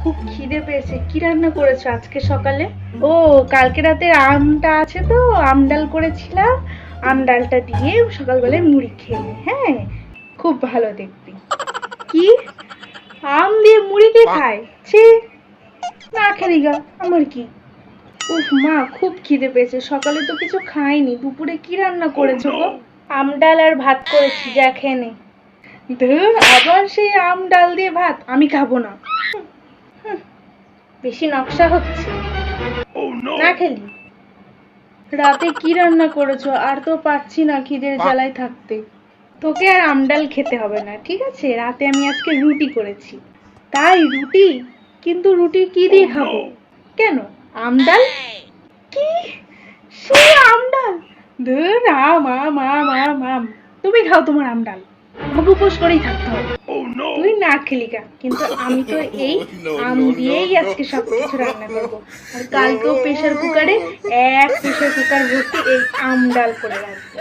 খুব খিদে পেয়েছে। কি রান্না করেছ আজকে সকালে? ও কালকে রাতের আমটা আছে তো আম ডাল করেছিলাম। আম ডালটা দিয়ে সকালবেলায় মুড়ি খেলে হ্যাঁ? খুব ভালো দেখবি কি? আম দিয়ে মুড়ি কে খায়? ছি না খেলি গা আমার কি? উফ মা খুব খিদে পেয়েছে। সকালে তো কিছু খাইনি। দুপুরে কি রান্না করেছ গো? আম ডাল আর ভাত করেছি যা খেয়ে নে। ধুর, আবার সেই আম ডাল দিয়ে ভাত। আমি খাব না। বেশি নকশা হচ্ছে। না খেলি। রাতে কি রান্না করেছ? আর তো পাচ্ছি না খিদের জ্বালায় থাকতে। তোকে আর আমডাল খেতে হবে না ঠিক আছে? রাতে আমি আজকে রুটি করেছি। তাই রুটি? কিন্তু রুটি কি দিয়ে খাব? কেন? আমডাল কি? সে আমডাল ধুর আম আম আম আম আম। তুমি খাও তোমার আমডাল আমাকে উপোস করেই থাকতে হবে। গা কিন্তু আমি তো এই আম দিয়েই আজকে সব কিছু রান্না করব। আর কালকেও প্রেশার কুকারে এক প্রেশার কুকার ভর্তি এই আম ডাল করে রাখব।